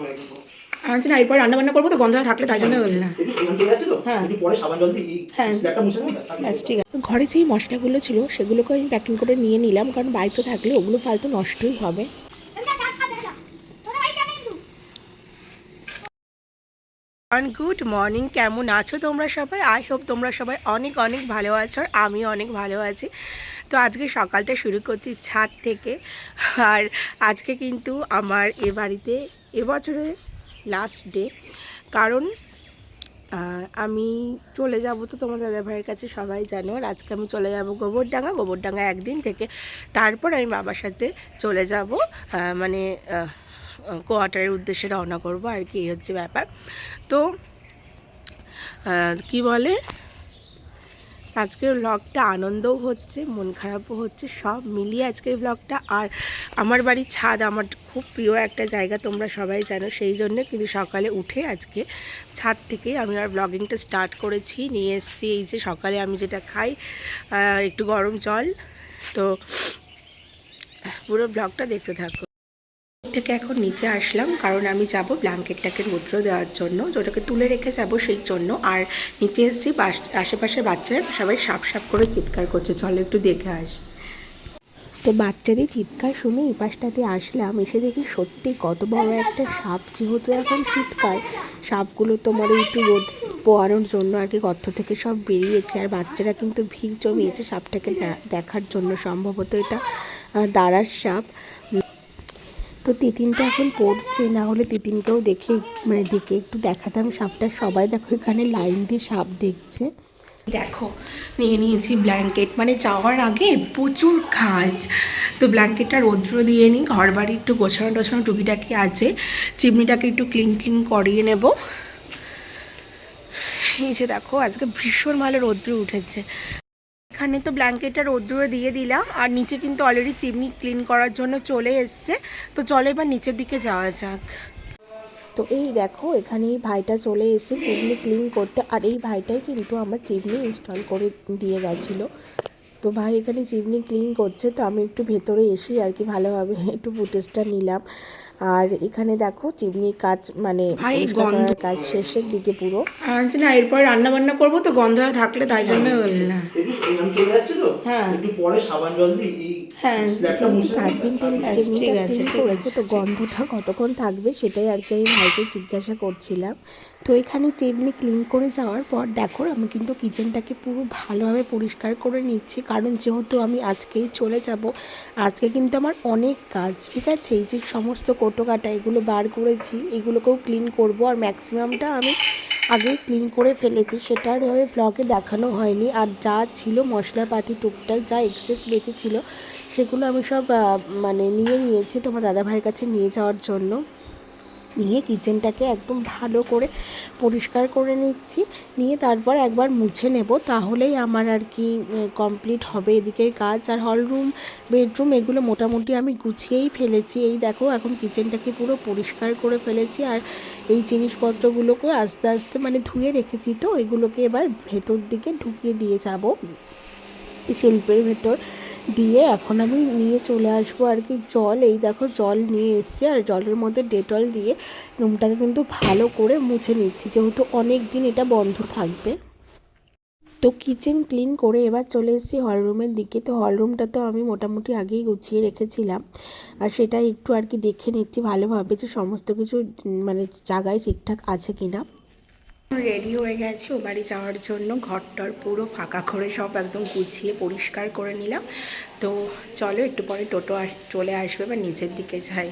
হয়ে বলছি না এরপর রান্না বান্না করব তো গন্ধটা থাকলে তাই জন্য বললাম হ্যাঁ। একটু পরে সাবান জল দিয়ে এই হ্যাঁ। কিছু ঠিক আছে। ঘরে যেই মশলাগুলো ছিল সেগুলোকে আমি প্যাকিং করে নিয়ে নিলাম কারণ বাড়িতে থাকলে ওগুলো ফালতু নষ্টই হবে। গুড মর্নিং কেমন আছো তোমরা সবাই? আই হোপ তোমরা সবাই অনেক অনেক ভালো আছো আর আমি অনেক ভালো আছি। তো আজকে সকালটা শুরু করছি ছাদ থেকে আর আজকে কিন্তু আমার এ বাড়িতে এবছরের লাস্ট ডে কারণ আমি চলে যাব তো তোমার দাদা ভাইয়ের কাছে, সবাই জানো, আর আজকে আমি চলে যাব গোবরডাঙ্গা। গোবরডাঙ্গা একদিন থেকে তারপর আমি বাবার সাথে চলে যাব মানে কোয়ার্টারের উদ্দেশ্যে রওনা করব, আর কি, এই হচ্ছে ব্যাপার। তো কি বলে? আজকের ব্লগটা আনন্দও হচ্ছে, মন খারাপও হচ্ছে, সব মিলিয়ে আজকের ব্লগটা আর আমার বাড়ির ছাদ আমার খুব প্রিয় একটা জায়গা, তোমরা সবাই জানো, সেই জন্য কিন্তু সকালে উঠে আজকে ছাদ থেকেই আমি আর ব্লগিংটা স্টার্ট করেছি। নিয়ে এসেছি এই যে সকালে আমি যেটা খাই একটু গরম জল। তো পুরো ব্লগটা দেখতে থাকো। থেকে এখন নিচে আসলাম, কারণ আমি যাব ব্ল্যাঙ্কেটটাকে রৌদ্র দেওয়ার জন্য। যেটাকে তুলে রেখে যাব সেই জন্য। আর নিচে এসেছি পাশ- আশেপাশের বাচ্চারা সবাই সাপ সাপ করে চিৎকার করছে। চলো একটু দেখে আস। তো বাচ্চাদের চিৎকার শুনে এই পাশটাতে আসলাম, এসে দেখি সত্যি কত বড় একটা সাপ। যেহেতু এখন শীতকাল, সাপগুলো তোমার একটু রোদ পোয়ানোর জন্য আর কি গর্ত থেকে সব বেরিয়েছে। আর বাচ্চারা কিন্তু ভিড় জমিয়েছে সাপটাকে দেখার জন্য। সম্ভবত এটা দাঁড়ার সাপ। তো তিতিনটা এখন পড়ছে, না হলে তিতিনকেও দেখে মানে ডেকে একটু দেখাতাম সাপটা। সবাই দেখো এখানে লাইন দিয়ে সাপ দেখছে। দেখো, নিয়ে নিয়েছি ব্ল্যাঙ্কেট। মানে যাওয়ার আগে প্রচুর কাজ। তো ব্ল্যাঙ্কেটটা রৌদ্র দিয়ে নিই ঘর বাড়ি একটু গোছানো টোছানো টুকিটাকি আছে। চিমনিটাকে একটু ক্লিন ক্লিন করিয়ে নেব। এই যে দেখো, আজকে ভীষণ ভালো রৌদ্র উঠেছে। এখানে তো ব্ল্যাঙ্কেটটা রোদ্দুরে দিয়ে দিলাম, আর নিচে কিন্তু অলরেডি চিমনি ক্লিন করার জন্য চলে এসছে। তো চলো এবার নিচের দিকে যাওয়া যাক। তো এই দেখো এখানে এই ভাইটা চলে এসে চিমনি ক্লিন করতে, আর এই ভাইটাই কিন্তু আমার চিমনি ইনস্টল করে দিয়ে গেছিল। তো ভাই এখানে চিমনি ক্লিন করছে, তো আমি একটু ভেতরে এসি আর কি ভালোভাবে একটু ফুটেজটা নিলাম। আর এখানে দেখো চিমনির কাজ মানে ভাই, গন্ধ। কাজ শেষের দিকে পুরো। না এরপর রান্না বান্না করব তো গন্ধটা থাকলে তাই জন্য হ্যাঁ। একটু পরে সাবান জল দিয়ে হ্যাঁ আছে, ঠিক আছে, তো গন্ধটা কতক্ষণ থাকবে সেটাই আর কি আমি ভাইকে জিজ্ঞাসা করছিলাম। তো এখানে চিমনি ক্লিন করে যাওয়ার পর দেখো আমি কিন্তু কিচেনটাকে পুরো ভালোভাবে পরিষ্কার করে নিচ্ছি। কারণ যেহেতু আমি আজকেই চলে যাব আজকে কিন্তু আমার অনেক কাজ ঠিক আছে? এই যে সমস্ত কোটো কাটা, এগুলো বার করেছি, এগুলোকেও ক্লিন করব। আর ম্যাক্সিমামটা আমি আগে ক্লিন করে ফেলেছি, সেটা আর এভাবে ব্লগে দেখানো হয়নি। আর যা ছিল মশলাপাতি টুকটাক, যা এক্সেস বেঁচে ছিল, সেগুলো আমি সব মানে নিয়ে নিয়েছি তোমার দাদাভাইয়ের কাছে নিয়ে যাওয়ার জন্য। নিয়ে কিচেনটাকে একদম ভালো করে পরিষ্কার করে নিচ্ছি। নিয়ে তারপর একবার মুছে নেব, তাহলেই আমার আর কি কমপ্লিট হবে এদিকের কাজ। আর হলরুম বেডরুম এগুলো মোটামুটি আমি গুছিয়েই ফেলেছি। এই দেখো, এখন কিচেনটাকে পুরো পরিষ্কার করে ফেলেছি। আর এই জিনিসপত্রগুলোকে আস্তে আস্তে মানে ধুয়ে রেখেছি তো, এগুলোকে এবার ভেতর দিকে ঢুকিয়ে দিয়ে যাব। শিল্পের ভেতর। দিয়ে এখন আমি নিয়ে চলে আসব আর কি জল। এই দেখো জল নিয়ে এসছি আর জলের মধ্যে ডেটল দিয়ে রুমটাকে কিন্তু ভালো করে মুছে নিচ্ছি, যেহেতু অনেক দিন এটা বন্ধ থাকবে। তো কিচেন ক্লিন করে এবার চলে এসেছি হলরুমের দিকে। তো হলরুমটা তো আমি মোটামুটি আগেই গুছিয়ে রেখেছিলাম আর সেটা একটু আর কি দেখে নিচ্ছি ভালোভাবে যে সমস্ত কিছু মানে জায়গায় ঠিকঠাক আছে কিনা। রেডি হয়ে গেছি, ও বাড়ি যাওয়ার জন্য ঘরটর পুরো ফাঁকা করে সব একদম গুছিয়ে পরিষ্কার করে নিলাম। তো চলো একটু পরে টোটো চলে আসবে বা নিচের দিকে যাই।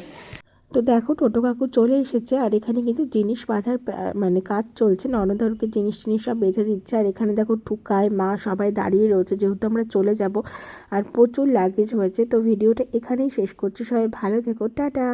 তো দেখো টোটো কাকু চলে এসেছে, আর এখানে কিন্তু জিনিস বাঁধার মানে কাজ চলছে, ননদরকে জিনিস টিনিস সব বেঁধে দিচ্ছে, আর এখানে দেখো টুকায় মা সবাই দাঁড়িয়ে রয়েছে, যেহেতু আমরা চলে যাব, আর প্রচুর লাগেজ হয়েছে, তো ভিডিওটা এখানেই শেষ করছি, সবাই ভালো থেকো, টাটা!